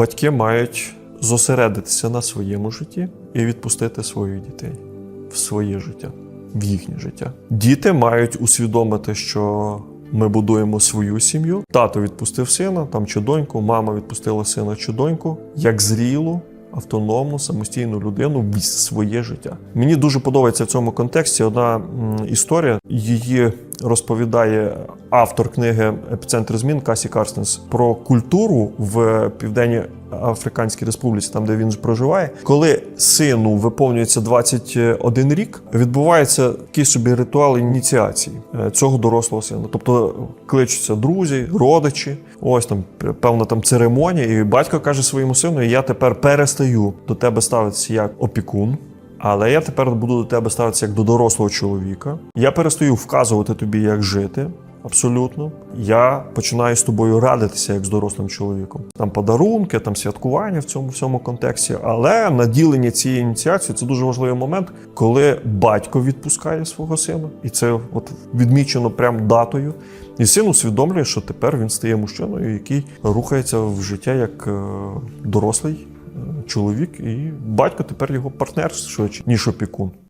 батьки мають зосередитися на своєму житті і відпустити своїх дітей в своє життя, в їхнє життя. Діти мають усвідомити, що ми будуємо свою сім'ю. Тато відпустив сина там чи доньку, мама відпустила сина чи доньку як зрілу. Автономну самостійну людину в своє життя. Мені дуже подобається в цьому контексті одна історія. Її розповідає автор книги Епіцентр змін Касі Карстенс про культуру в південній Африканській Республіці, там де він проживає. Коли сину виповнюється 21 рік, відбувається такий собі ритуал ініціації е, цього дорослого сина. Тобто кличуться друзі, родичі, ось там певна там церемонія, і батько каже своєму сину: я тепер перестаю до тебе ставитися як опікун. Але я тепер буду до тебе ставитися як до дорослого чоловіка. Я перестаю вказувати тобі, як жити. Абсолютно, я починаю з тобою радитися як з дорослим чоловіком. Там подарунки, там святкування в цьому всьому контексті. Але наділення цієї ініціації це дуже важливий момент, коли батько відпускає свого сина, і це от відмічено прям датою. І син усвідомлює, що тепер він стає мужчиною, який рухається в життя як е, дорослий е, чоловік, і батько тепер його партнер швидше, ніж опікун.